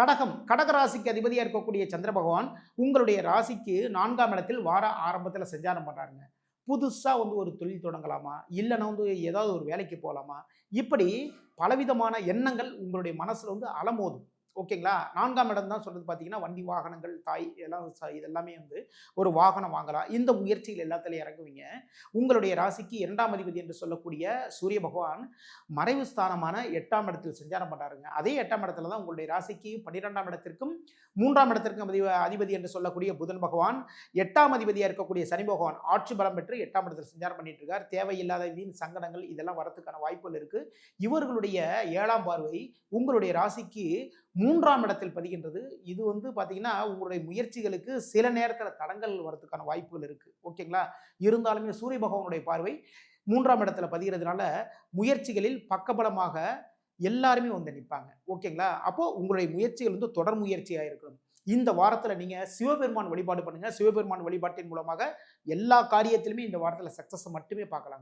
கடகம் கடக ராசிக்கு அதிபதியாக இருக்கக்கூடிய சந்திர பகவான் உங்களுடைய ராசிக்கு நான்காம் இடத்தில் வார ஆரம்பத்தில் சஞ்சாரம் பண்ணுறாருங்க புதுசாக வந்து ஒரு தொழில் தொடங்கலாமா? இல்லைன்னா வந்து ஏதாவது ஒரு வேலைக்கு போகலாமா இப்படி பலவிதமான எண்ணங்கள் உங்களுடைய மனசில் வந்து அலமோதும். ஓகேங்களா? நான்காம் இடம் தான் சொல்றது பார்த்தீங்கன்னா வண்டி வாகனங்கள் தாய் எல்லாம் ச- இதெல்லாமே வந்து ஒரு வாகனம் வாங்கலாம். இந்த முயற்சிகள் எல்லாத்துலையும் இறங்குவீங்க. உங்களுடைய ராசிக்கு இரண்டாம் அதிபதி என்று சொல்லக்கூடிய சூரிய பகவான் மறைவு ஸ்தானமான எட்டாம் இடத்தில் சஞ்சாரம் பண்ணுறாருங்க அதே எட்டாம் இடத்துல தான் உங்களுடைய ராசிக்கு பன்னிரெண்டாம் இடத்திற்கும் மூன்றாம் இடத்திற்கும் அதிபதி அதிபதி என்று சொல்லக்கூடிய புதன் பகவான் எட்டாம் அதிபதியாக இருக்கக்கூடிய சனி பகவான் ஆட்சி பலம் பெற்று எட்டாம் இடத்தில் சஞ்சாரம் பண்ணிட்டு இருக்கார் தேவையில்லாத வீண் சங்கடங்கள் இதெல்லாம் வரத்துக்கான வாய்ப்புகள் இருக்கு. இவர்களுடைய ஏழாம் பார்வை உங்களுடைய ராசிக்கு மூன்றாம் இடத்தில் பதிகின்றது. இது வந்து பார்த்தீங்கன்னா உங்களுடைய முயற்சிகளுக்கு சில நேரத்தில் தடங்கள் வரதுக்கான வாய்ப்புகள் இருக்குது ஓகேங்களா? இருந்தாலுமே சூரிய பகவானுடைய பார்வை மூன்றாம் இடத்துல பதிகிறதுனால முயற்சிகளில் பக்கபலமாக எல்லாருமே வந்து நிற்பாங்க ஓகேங்களா? அப்போது உங்களுடைய முயற்சிகள் வந்து தொடர் முயற்சியாக இருக்கணும். இந்த வாரத்தில் நீங்கள் சிவபெருமான் வழிபாடு பண்ணுங்க. சிவபெருமான் வழிபாட்டின் மூலமாக எல்லா காரியத்திலுமே இந்த வாரத்தில் சக்ஸஸை மட்டுமே பார்க்கலாம்.